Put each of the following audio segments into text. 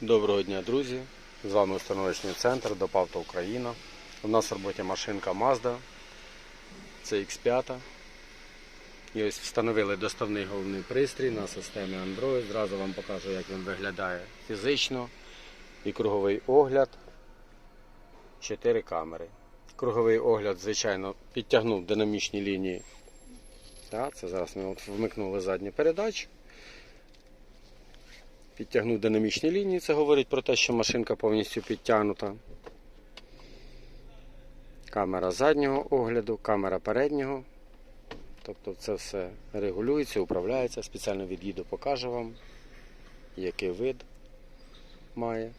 Доброго дня, друзі! З вами установочний центр Допавто Україна. У нас в роботі машинка Mazda CX5. І ось встановили доставний головний пристрій на системі Android. Зразу вам покажу, як він виглядає фізично. І круговий огляд. Чотири камери. Круговий огляд, звичайно, підтягнув динамічні лінії. Так, це зараз ми вмикнули задню передачу. Підтягнув динамічні лінії, це говорить про те, що машинка повністю підтягнута. Камера заднього огляду, камера переднього. Тобто це все регулюється, управляється. Спеціально від'їду, покажу вам, який вид має.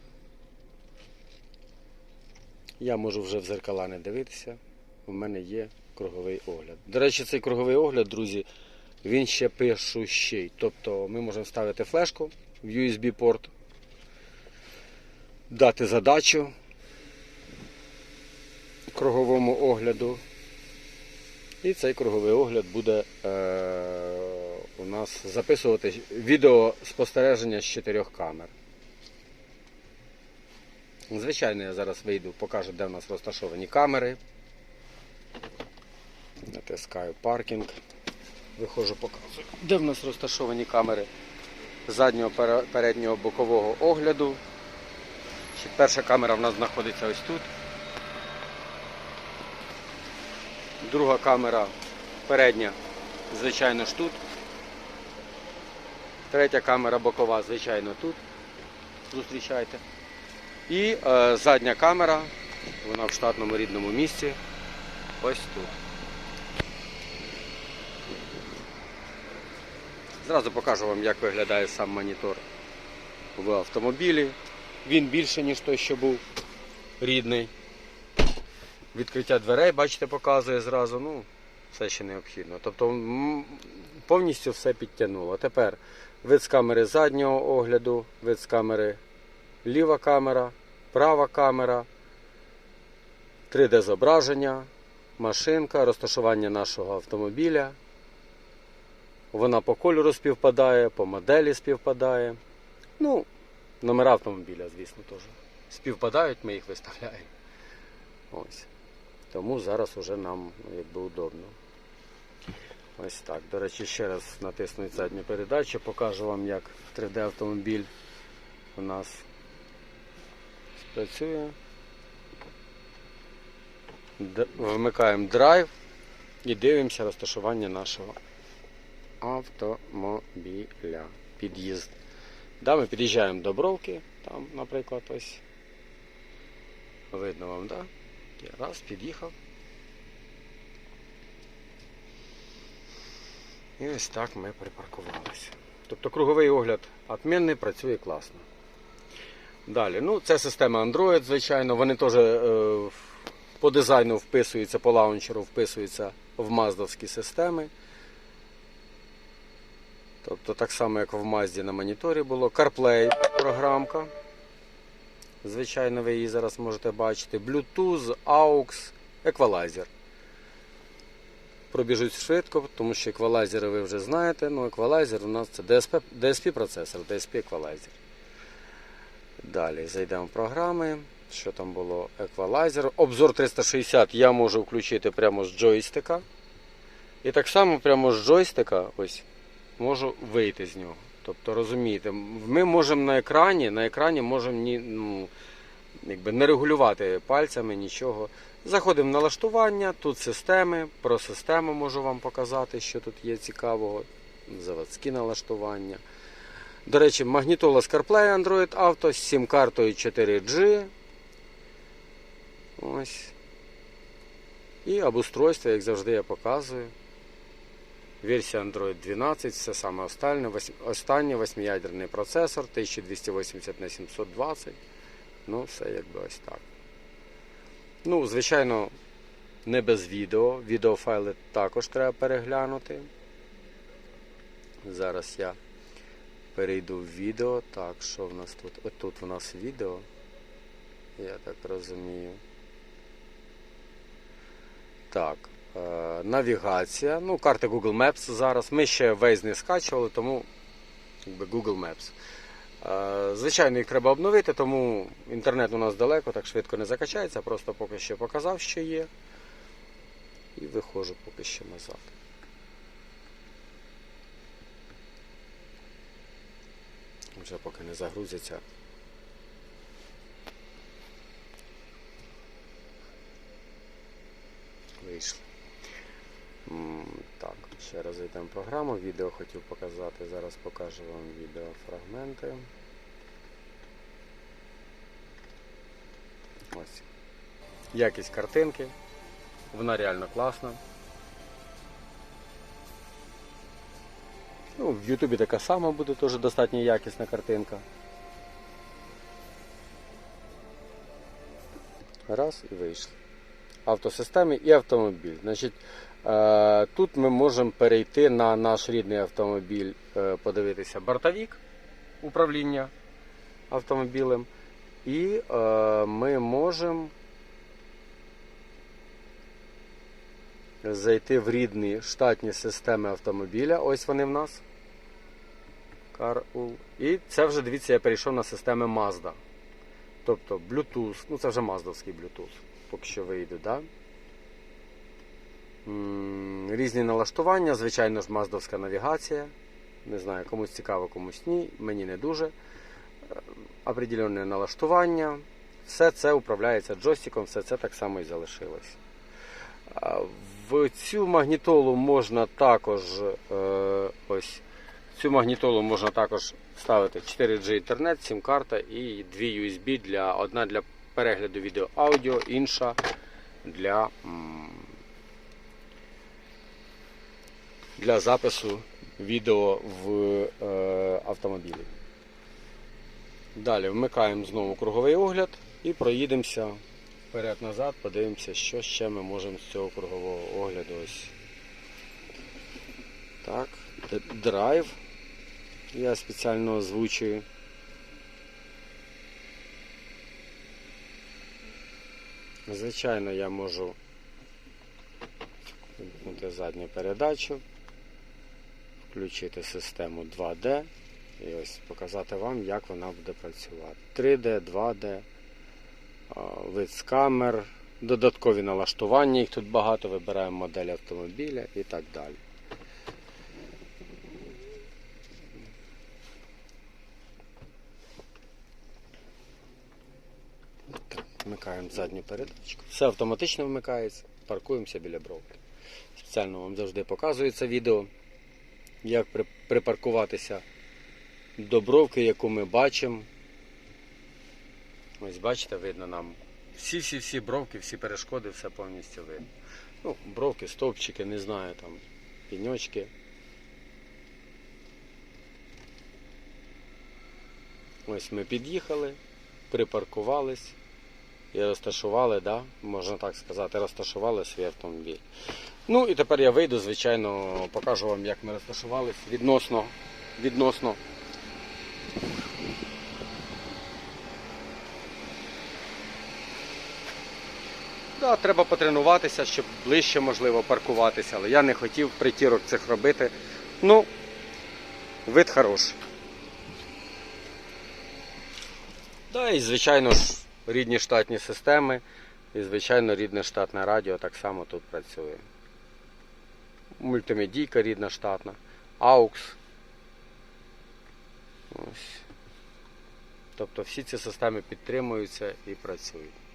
Я можу вже в зеркала не дивитися. У мене є круговий огляд. До речі, цей круговий огляд, друзі, він ще пишущий. Тобто ми можемо ставити флешку в USB порт, дати задачу круговому огляду. І цей круговий огляд буде е, у нас записувати відео спостереження з чотирьох камер. Звичайно, я зараз вийду, покажу, де в нас розташовані камери. Натискаю паркінг. Виходжу, показую, де в нас розташовані камери заднього переднього бокового огляду. Перша камера в нас знаходиться ось тут. Друга камера передня, звичайно ж тут. Третя камера бокова, звичайно, тут. Зустрічайте. І е, задня камера, вона в штатному рідному місці. Ось тут. Зразу покажу вам, як виглядає сам монітор в автомобілі. Він більше, ніж той, що був рідний. Відкриття дверей, бачите, показує зразу. Ну, все ще необхідно. Тобто повністю все підтягнуло. Тепер вид з камери заднього огляду, вид з камери ліва камера, права камера, 3D зображення, машинка, розташування нашого автомобіля. Вона по кольору співпадає, по моделі співпадає. Ну, номера автомобіля, звісно, теж. Співпадають, ми їх виставляємо. Ось. Тому зараз уже нам ну, якби удобно. Ось так. До речі, ще раз натиснуть задню передачу, покажу вам, як 3D автомобіль у нас спрацює. Вмикаємо драйв і дивимося розташування нашого автомобіля. Під'їзд. Да, ми під'їжджаємо до бровки, там, наприклад, ось. Видно вам, так? Да? Раз, під'їхав. І ось так ми припаркувалися. Тобто круговий огляд відмінний, працює класно. Далі, ну це система Android, звичайно. Вони теж е, по дизайну вписуються, по лаунчеру вписуються в маздовські системи. Тобто так само, як в Mazda на моніторі було. CarPlay програмка. Звичайно, ви її зараз можете бачити. Bluetooth, AUX, еквалайзер. Пробіжуть швидко, тому що еквалайзери ви вже знаєте. Ну, еквалайзер у нас це DSP, DSP процесор, DSP еквалайзер. Далі зайдемо в програми. Що там було? Еквалайзер. Обзор 360 я можу включити прямо з джойстика. І так само прямо з джойстика ось, можу вийти з нього. Тобто, розумієте, ми можемо на екрані, на екрані можемо ні, ну, якби не регулювати пальцями нічого. Заходимо в налаштування, тут системи, про систему можу вам показати, що тут є цікавого. Заводські налаштування. До речі, магнітола з CarPlay Android Auto з сім-картою 4G. Ось. І обустройство, як завжди, я показую. Версія Android 12, все саме останнє, останнє восьмиядерний процесор, 1280 на 720. Ну, все якби ось так. Ну, звичайно, не без відео. Відеофайли також треба переглянути. Зараз я перейду в відео. Так, що в нас тут? От тут у нас відео. Я так розумію. Так. Е, Навігація. Ну, карти Google Maps зараз. Ми ще Waze не скачували, тому Google Maps. Е, Звичайно, їх треба обновити, тому інтернет у нас далеко, так швидко не закачається. Просто поки що показав, що є. І виходжу поки що назад. Вже поки не загрузиться. Вийшло. Ще раз зайдемо в програму. Відео хотів показати. Зараз покажу вам відеофрагменти. Ось. Якість картинки. Вона реально класна. Ну, в Ютубі така сама буде теж достатньо якісна картинка. Раз і вийшли. Автосистеми і автомобіль. Значить, тут ми можемо перейти на наш рідний автомобіль, е, подивитися бортовік управління автомобілем. І е, ми можемо зайти в рідні штатні системи автомобіля. Ось вони в нас. І це вже, дивіться, я перейшов на системи Mazda. Тобто Bluetooth, ну це вже маздовський Bluetooth, поки що вийде, да? Різні налаштування, звичайно ж, маздовська навігація. Не знаю, комусь цікаво, комусь ні, мені не дуже. Е, Определенне налаштування. Все це управляється джойстиком, все це так само і залишилось. В цю магнітолу можна також е, ось цю магнітолу можна також ставити 4G інтернет, сім-карта і дві USB для одна для перегляду відео аудіо, інша для, для запису відео в е, автомобілі. Далі вмикаємо знову круговий огляд і проїдемося вперед-назад, подивимося, що ще ми можемо з цього кругового огляду. Ось. Так, драйв. Я спеціально озвучую. Звичайно, я можу вимкнути задню передачу, включити систему 2D і ось показати вам, як вона буде працювати. 3D, 2D, вид з камер, додаткові налаштування, їх тут багато, вибираємо модель автомобіля і так далі. Вмикаємо задню передачку. Все автоматично вмикається. Паркуємося біля бровки. Спеціально вам завжди показується відео, як при- припаркуватися до бровки, яку ми бачимо. Ось бачите, видно нам всі-всі-всі бровки, всі перешкоди, все повністю видно. Ну, бровки, стовпчики, не знаю, там, піньочки. Ось ми під'їхали, припаркувались і розташували, да, можна так сказати, розташували свій автомобіль. Ну і тепер я вийду, звичайно, покажу вам, як ми розташувались відносно, відносно Да, треба потренуватися, щоб ближче можливо паркуватися, але я не хотів притірок цих робити. Ну, вид хороший. Да, і звичайно ж рідні штатні системи, і звичайно рідне штатне радіо так само тут працює. Мультимедійка рідна штатна, AUX. Ось. Тобто всі ці системи підтримуються і працюють.